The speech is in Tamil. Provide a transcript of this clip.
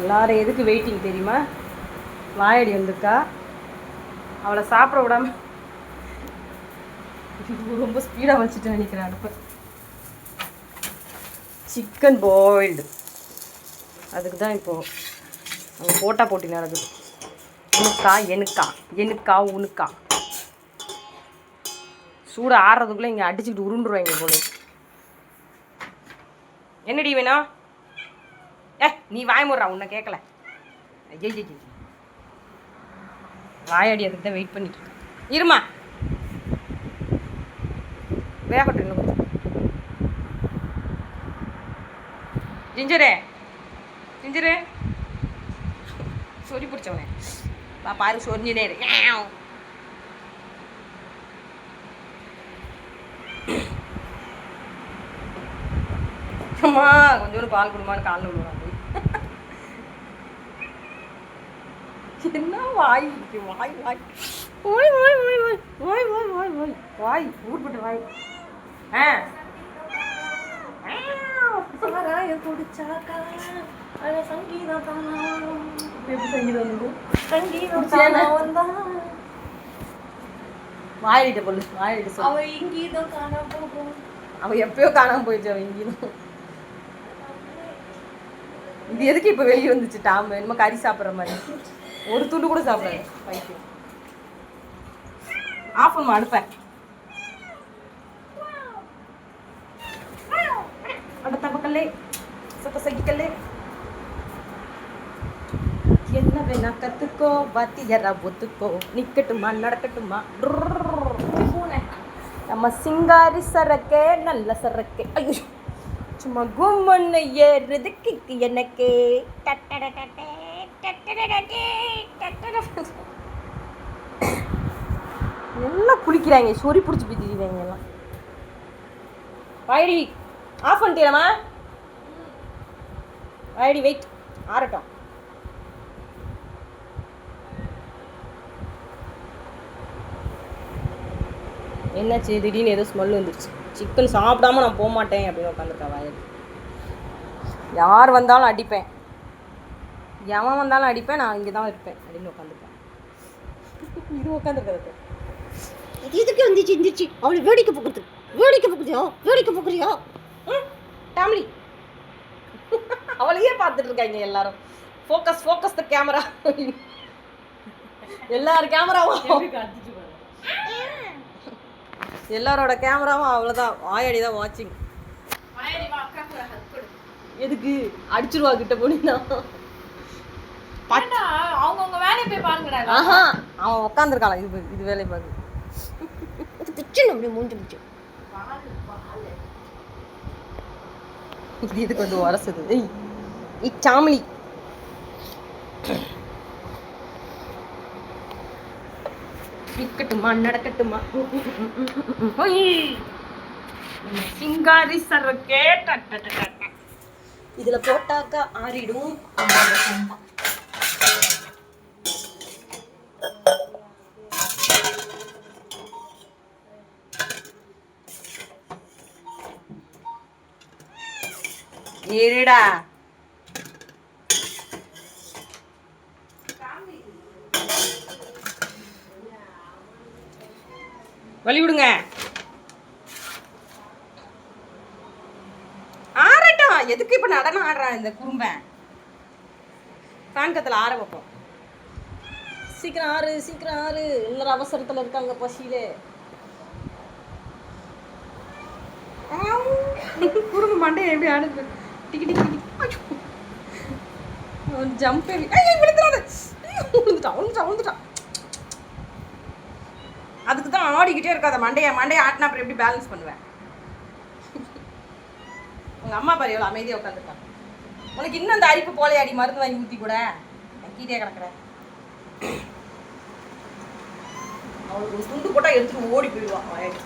எல்லாரும் எதுக்கு வெயிட்டிங் தெரியுமா? வாயடி வந்திருக்கா? அவளை சாப்பிட விடாம ரொம்ப ஸ்பீடாக வச்சுட்டு நினைக்கிறேன் அடுப்பு. சிக்கன் பாயில்டு அதுக்கு தான் இப்போது அவங்க போட்டா போட்டி நடக்குது. உனுக்கா எனக்கா? எனக்கா உனுக்கா? சூடு ஆடுறதுக்குள்ளே இங்கே அடிச்சுக்கிட்டு உருண்டுருவாங்க போல என்னடி வேணா ஏ நீ வாய் முடுறா உன்னை கேட்கல ஜெய் ஜெய் வாயாடி அதுக்கு தான் வெயிட் பண்ணிட்டு இருமா. வேகட்டும் இன்னும் கொஞ்சம். ஜிஞ்சரே. ஜிஞ்சரு. சொறி பிடிச்சவனே. வா பாரு சொரிஞ்சினே இரு. அம்மா கொஞ்சோண்டு பால் கொடுமான்னு காலில் விழுவாங்க என்ன வாய் வாய் வாய் வாய் வாய் வாய் வாய் வாய் வாய் வாய் வாய் வாய் ஊர்பட்ட வாய் ஆ வாயிட்ட பொண்ணு வாயிட்ட சொல்லு அவ இங்கீதம் காண போகும் அவ எப்பயோ காணாம போயிடுச்சு அவன் இங்கேயும் இது எதுக்கு இப்போ வெளியே வந்துச்சு டாம் என்னமோ கறி சாப்பிட்ற மாதிரி ஒரு துண்டு கூட சாப்பிடாது. பைக்கு ஆஃப் பண்ணுமா அடுப்பேன். அட தப்பக்கல்லே சப்ப சகிக்கல்லே. என்ன வேணா கத்துக்கோ வாத்தியாரா ஒத்துக்கோ. நிக்கட்டுமா நடக்கட்டுமா? நம்ம சிங்காரி சரக்கே நல்ல சரக்கே. ஐயோ. சும்மா கும்மன்னு ஏறுறது கிக்கு எனக்கு பிடிக்கிறாங்க சொறி பிடிச்சி பிடிக்கிறாங்க எல்லாம். வாயடி ஆஃப் பண்ணிட்டீரம்மா வாயடி வெயிட் ஆறட்டும். என்னாச்சு? திடீர்னு ஏதோ ஸ்மெல் வந்துருச்சு. சிக்கன் சாப்பிடாம நான் போக மாட்டேன் அப்படின்னு உட்காந்துருக்கா வாயடி. யார் வந்தாலும் அடிப்பேன். எவன் வந்தாலும் அடிப்பேன். நான் இங்கே தான் இருப்பேன் அப்படின்னு உட்காந்துருப்பேன் இது உட்காந்துருக்கிறது இது எதுக்கு வந்துச்சு இருந்துச்சு அவளை வேடிக்கை போக்குறது வேடிக்கை போக்குறியா வேடிக்கை போக்குறியா ஃபேமிலி அவளையே பார்த்துட்டு இருக்காங்க எல்லாரும். ஃபோக்கஸ் ஃபோக்கஸ் த கேமரா எல்லார் கேமராவும் எல்லாரோட கேமராவும் அவ்வளோதான் வாயாடி தான் வாட்சிங் எதுக்கு? அடிச்சிருவா கிட்ட போனீங்கன்னா அவங்கவுங்க வேலையை போய் பாருங்கடா. ஆஹா அவன் உட்காந்துருக்கான் இது இது வேலையை பார்க்கு அப்படி இது இதுக்கு வந்து உரசுது இச்சாமலி நிக்கட்டுமா நடக்கட்டுமா. சிங்காரி சரக்கே. இதுல போட்டாக்கா ஆறிடும். இருடா. வழி விடுங்க. ஆறட்டும் எதுக்கு இப்ப நடனம் ஆடுறான் இந்த குறும்பன் ஃபேன் ஆற வைப்போம். சீக்கிரம் ஆறு சீக்கிரம் ஆறு. இன்னொரு அவசரத்துல இருக்காங்க பசியிலே. குறும்பு மண்டே எப்படி ஆடுது டிக்கி டிக்கி டிக்கி ஜம்ப் விழுந்துடாது விழுந்துட்டான் விழுந்துட்டான் விழுந்துட்டான் அதுக்கு தான் ஆடிக்கிட்டே இருக்காத. மண்டையை மண்டையை ஆட்டினா அப்புறம் எப்படி பேலன்ஸ் பண்ணுவேன்? உங்க அம்மா பாரு எவ்வளோ அமைதியாக உட்காந்துருக்காங்க உனக்கு இன்னும் அந்த அரிப்பு போலையாடி மருந்து வாங்கி ஊற்றி கூட. கீட்டே கிடக்குறேன். அவளுக்கு துண்டு போட்டால் எடுத்துட்டு ஓடி போயிடுவான் வாயாடி.